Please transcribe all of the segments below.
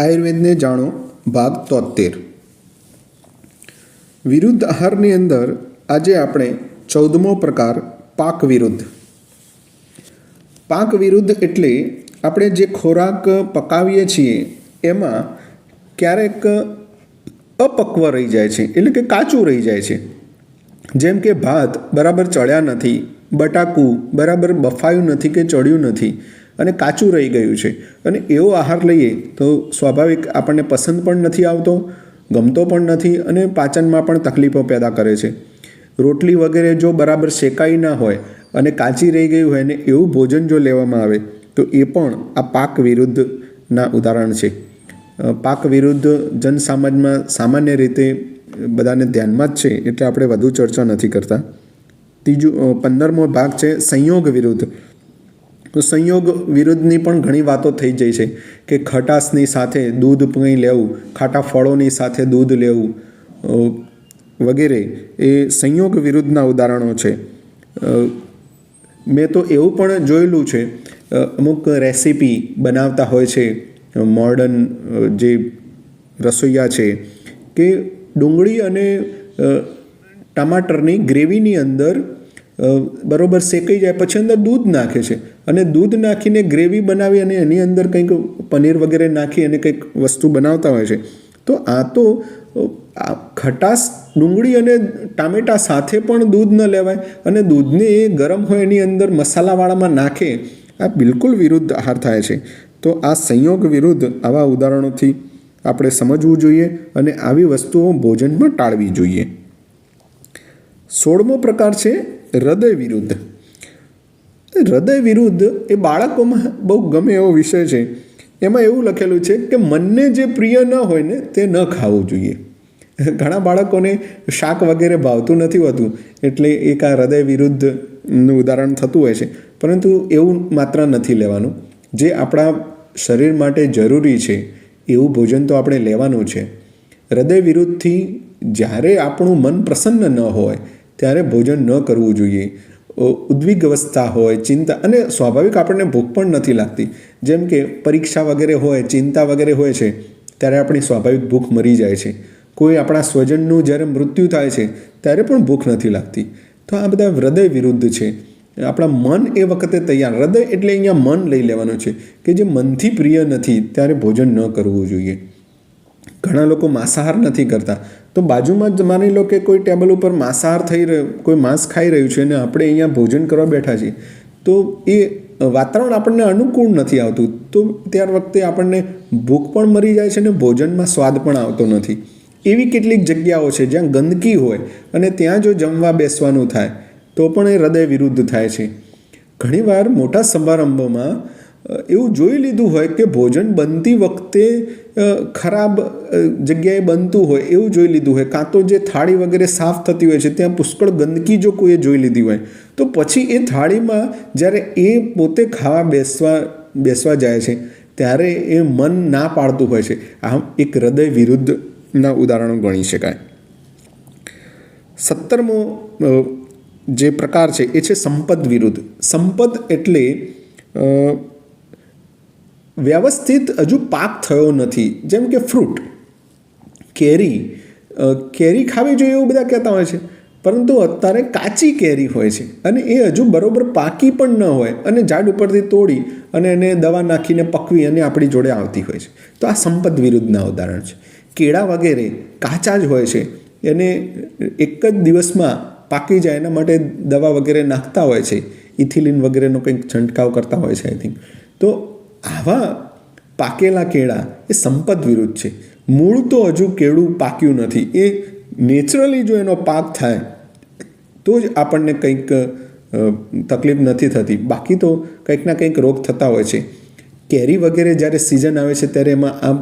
આયુર્વેદને જાણો, ભાગ તોતેર વિરુદ્ધ આહારની અંદર આજે આપણે ચૌદમો પ્રકાર પાક વિરુદ્ધ. પાક વિરુદ્ધ એટલે આપણે જે ખોરાક પકાવીએ છીએ, એમાં ક્યારેક અપક્વ રહી જાય છે, એટલે કે કાચું રહી જાય છે. જેમ કે ભાત બરાબર ચડ્યા નથી, બટાકું બરાબર બફાયું નથી કે ચડ્યું નથી અને કાચું રહી ગયું છે. અને એવો આહાર લઈએ તો સ્વાભાવિક આપણને પસંદ પણ નથી આવતો, ગમતો પણ નથી અને પાચનમાં પણ તકલીફો પેદા કરે છે. રોટલી વગેરે જો બરાબર શેકાઈ ના હોય અને કાચી રહી ગયું હોય ને એવું ભોજન જો લેવામાં આવે, તો એ પણ આ પાક વિરુદ્ધના ઉદાહરણ છે. પાક વિરુદ્ધ જનસામાજમાં સામાન્ય રીતે બધાને ધ્યાનમાં જ છે એટલે આપણે વધુ ચર્ચા નથી કરતા. ત્રીજું પંદરમો ભાગ છે સંયોગ વિરુદ્ધ. સંયોગ વિરુદ્ધની પણ ઘણી વાતો થઈ જાય છે કે ખટાશની સાથે દૂધ કંઈ લેવું, ખાટા ફળોની સાથે દૂધ લેવું વગેરે એ સંયોગ વિરુદ્ધના ઉદાહરણો છે. મેં તો એવું પણ જોયેલું છે અમુક રેસીપી બનાવતા હોય છે મોર્ડન જે રસોઈયા છે કે ડુંગળી અને ટમાટરની ગ્રેવીની અંદર બરોબર શેકાઈ જાય, પછી અંદર દૂધ નાખે છે. અને દૂધ નાખીને ગ્રેવી બનાવી અને એની અંદર કંઈક પનીર વગેરે નાખી અને કંઈક વસ્તુ બનાવતા હોય છે. તો આ તો ખટાશ ડુંગળી અને ટામેટા સાથે પણ દૂધ ન લેવાય અને દૂધને એ ગરમ હોય એની અંદર મસાલાવાળામાં નાખે, આ બિલકુલ વિરુદ્ધ આહાર થાય છે. તો આ સંયોગ વિરુદ્ધ આવા ઉદાહરણોથી આપણે સમજવું જોઈએ અને આવી વસ્તુઓ ભોજનમાં ટાળવી જોઈએ. સોળમો પ્રકાર છે હૃદય વિરુદ્ધ. હૃદય વિરુદ્ધ એ બાળકોમાં બહુ ગમે એવો વિષય છે. એમાં એવું લખેલું છે કે મનને જે પ્રિય ન હોય ને તે ન ખાવું જોઈએ. ઘણા બાળકોને શાક વગેરે ભાવતું નથી હોતું એટલે એક આ હૃદય વિરુદ્ધનું ઉદાહરણ થતું હોય છે. પરંતુ એવું માત્ર નથી લેવાનું. જે આપણા શરીર માટે જરૂરી છે, એવું ભોજન તો આપણે લેવાનું છે. હૃદય વિરુદ્ધથી જ્યારે આપણું મન પ્રસન્ન ન હોય ત્યારે ભોજન ન કરવું જોઈએ. ઉદ્વિગ અવસ્થા હોય, ચિંતા અને સ્વાભાવિક આપણને ભૂખ પણ નથી લાગતી. જેમ કે પરીક્ષા વગેરે હોય, ચિંતા વગેરે હોય છે, ત્યારે આપણી સ્વાભાવિક ભૂખ મરી જાય છે. કોઈ આપણા સ્વજનનું જ્યારે મૃત્યુ થાય છે, ત્યારે પણ ભૂખ નથી લાગતી. તો આ બધા હૃદય વિરુદ્ધ છે. આપણા મન એ વખતે તૈયાર. હૃદય એટલે અહીંયા મન લઈ લેવાનું છે કે જે મનથી પ્રિય નથી, ત્યારે ભોજન ન કરવું જોઈએ. ઘણા લોકો માંસાહાર નથી કરતા. તો બાજુમાં જ માની લો કે કોઈ ટેબલ ઉપર માંસાહાર થઈ રહ્યો, કોઈ માંસ ખાઈ રહ્યું છે અને આપણે અહીંયા ભોજન કરવા બેઠા છીએ, તો એ વાતાવરણ આપણને અનુકૂળ નથી આવતું. તો ત્યાર વખતે આપણને ભૂખ પણ મરી જાય છે અને ભોજનમાં સ્વાદ પણ આવતો નથી. એવી કેટલીક જગ્યાઓ છે જ્યાં ગંદકી હોય અને ત્યાં જો જમવા બેસવાનું થાય, તો પણ એ હૃદય વિરુદ્ધ થાય છે. ઘણીવાર મોટા સમારંભોમાં એવું જોઈ લીધું હોય કે ભોજન બનતી વખતે ખરાબ જગ્યાએ બનતું હોય એવું જોઈ લીધું હોય. કાં તો જે થાળી વગેરે સાફ થતી હોય છે, ત્યાં પુષ્કળ ગંદકી જો કોઈએ જોઈ લીધી હોય, તો પછી એ થાળીમાં જ્યારે એ પોતે ખાવા બેસવા બેસવા જાય છે, ત્યારે એ મન ના પાડતું હોય છે. આમ એક હૃદય વિરુદ્ધના ઉદાહરણો ગણી શકાય. સત્તરમો જે પ્રકાર છે, એ છે સંપદ વિરુદ્ધ. સંપદ એટલે વ્યવસ્થિત હજુ પાક થયો નથી. જેમ કે ફ્રૂટ કેરી કેરી ખાવી જોઈએ એવું બધા કહેતા હોય છે. પરંતુ અત્યારે કાચી કેરી હોય છે અને એ હજુ બરોબર પાકી પણ ન હોય અને ઝાડ ઉપરથી તોડી અને એને દવા નાખીને પકવી અને આપણી જોડે આવતી હોય છે. તો આ સંપદ વિરુદ્ધના ઉદાહરણ છે. કેળા વગેરે કાચા જ હોય છે. એને એક જ દિવસમાં પાકી જાય એના માટે દવા વગેરે નાખતા હોય છે. ઇથિલિન વગેરેનો કંઈક છંટકાવ કરતા હોય છે આઈ થિંક તો આવા પાકેલા કેળા એ સંપદ વિરુદ્ધ છે. મૂળ તો હજુ કેળું પાક્યું નથી. એ નેચરલી જો એનો પાક થાય, તો જ આપણને કંઈક તકલીફ નથી થતી. બાકી તો કંઈક ના કંઈક રોગ થતા હોય છે. કેરી વગેરે જ્યારે સિઝન આવે છે, ત્યારે એમાં આ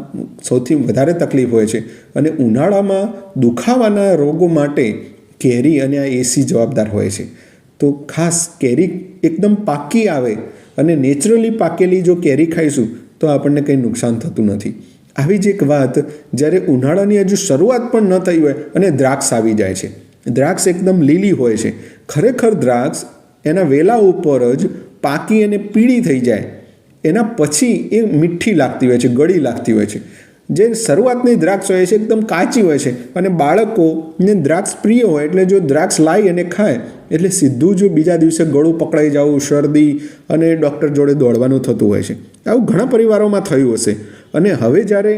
સૌથી વધારે તકલીફ હોય છે. અને ઉનાળામાં દુખાવાના રોગો માટે કેરી અને આ એસી જવાબદાર હોય છે. તો ખાસ કેરી એકદમ પાકી આવે અને નેચરલી પાકેલી જો કેરી ખાઈશું, તો આપણને કંઈ નુકસાન થતું નથી. આવી જ એક વાત, જ્યારે ઉનાળાની હજુ શરૂઆત પણ ન થઈ હોય અને દ્રાક્ષ આવી જાય છે. દ્રાક્ષ એકદમ લીલી હોય છે. ખરેખર દ્રાક્ષ એના વેલા ઉપર જ પાકી અને પીળી થઈ જાય. એના પછી એ મીઠી લાગતી હોય છે, ગળી લાગતી હોય છે. જે શરૂઆતની દ્રાક્ષ હોય છે, એકદમ કાચી હોય છે. અને બાળકોને દ્રાક્ષ પ્રિય હોય, એટલે જો દ્રાક્ષ લાવી અને ખાય, એટલે સીધું જ બીજા દિવસે ગળું પકડાઈ જવું, શરદી અને ડૉક્ટર જોડે દોડવાનું થતું હોય છે. આવું ઘણા પરિવારોમાં થયું હશે. અને હવે જ્યારે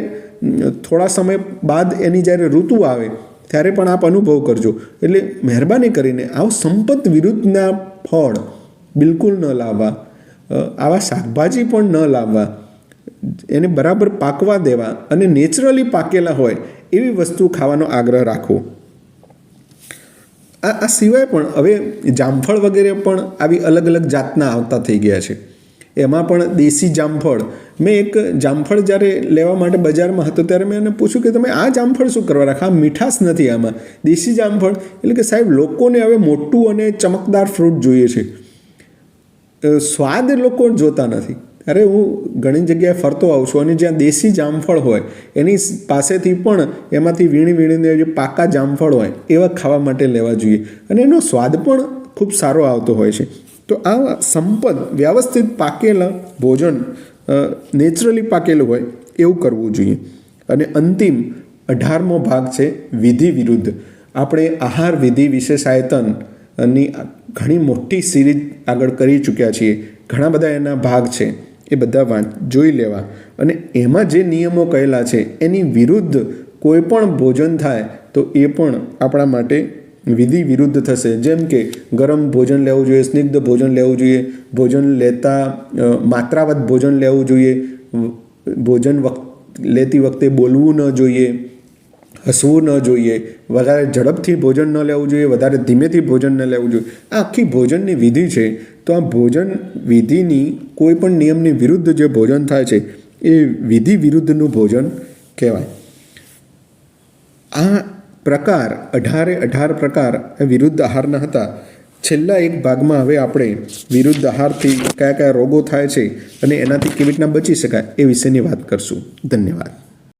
થોડા સમય બાદ એની જ્યારે ઋતુ આવે, ત્યારે પણ આપ અનુભવ કરજો. એટલે મહેરબાની કરીને આવું સંપત વિરુદ્ધના ફળ બિલકુલ ન લાવવા. આવા શાકભાજી પણ ન લાવવા. એને બરાબર પાકવા દેવા અને નેચરલી પાકેલા હોય એવી વસ્તુ ખાવાનો આગ્રહ રાખવો. આ આ સિવાય પણ હવે જામફળ વગેરે પણ આવી અલગ અલગ જાતના આવતા થઈ ગયા છે. એમાં પણ દેશી જામફળ. મેં એક જામફળ જ્યારે લેવા માટે બજારમાં હતો ત્યારે મેં એને પૂછ્યું કે તમે આ જામફળ શું કરવા રાખા? મીઠાશ નથી આમાં. દેશી જામફળ એટલે કે સાહેબ લોકોને હવે મોટું અને ચમકદાર ફ્રૂટ જોઈએ છે. સ્વાદ લોકો જોતા નથી. અરે હું ઘણી જગ્યાએ ફરતો આવું છું અને જ્યાં દેશી જામફળ હોય, એની પાસેથી પણ એમાંથી વીણી વીણીને જે પાકા જામફળ હોય, એવા ખાવા માટે લેવા જોઈએ. અને એનો સ્વાદ પણ ખૂબ સારો આવતો હોય છે. તો આ સંપદ, વ્યવસ્થિત પાકેલા ભોજન નેચરલી પાકેલું હોય, એવું કરવું જોઈએ. અને અંતિમ અઢારમો ભાગ છે વિધિ વિરુદ્ધ. આપણે આહાર વિધિ વિશેષાયતનની ઘણી મોટી સિરીઝ આગળ કરી ચૂક્યા છીએ. ઘણા બધા એના ભાગ છે. એ બધા વાંચ, જોઈ લેવા. અને એમાં જે નિયમો કહેલા છે, એની વિરુદ્ધ કોઈ પણ ભોજન થાય, તો એ પણ આપણા માટે વિધિ વિરુદ્ધ થશે. જેમ કે ગરમ ભોજન લેવું જોઈએ, સ્નિગ્ધ ભોજન લેવું જોઈએ, ભોજન લેતા માત્રાવત ભોજન લેવું જોઈએ ભોજન વખ લેતી વખતે બોલવું ન જોઈએ હસવું ન જોઈએ, વધારે ઝડપથી ભોજન ન લેવું જોઈએ, વધારે ધીમેથી ભોજન ન લેવું જોઈએ. આ આખી ભોજનની વિધિ છે, તો આ ભોજન વિધિની કોઈ પણ નિયમની વિરુદ્ધ જે ભોજન થાય છે, એ વિધિ વિરુદ્ધનું ભોજન કહેવાય. આ પ્રકાર, અઢારે અઢાર પ્રકાર એ વિરુદ્ધ આહારના હતા. છેલ્લા એક ભાગમાં હવે આપણે વિરુદ્ધ આહારથી કયા કયા રોગો થાય છે અને એનાથી કેવી રીતના બચી શકાય એ વિશેની વાત કરશું. ધન્યવાદ.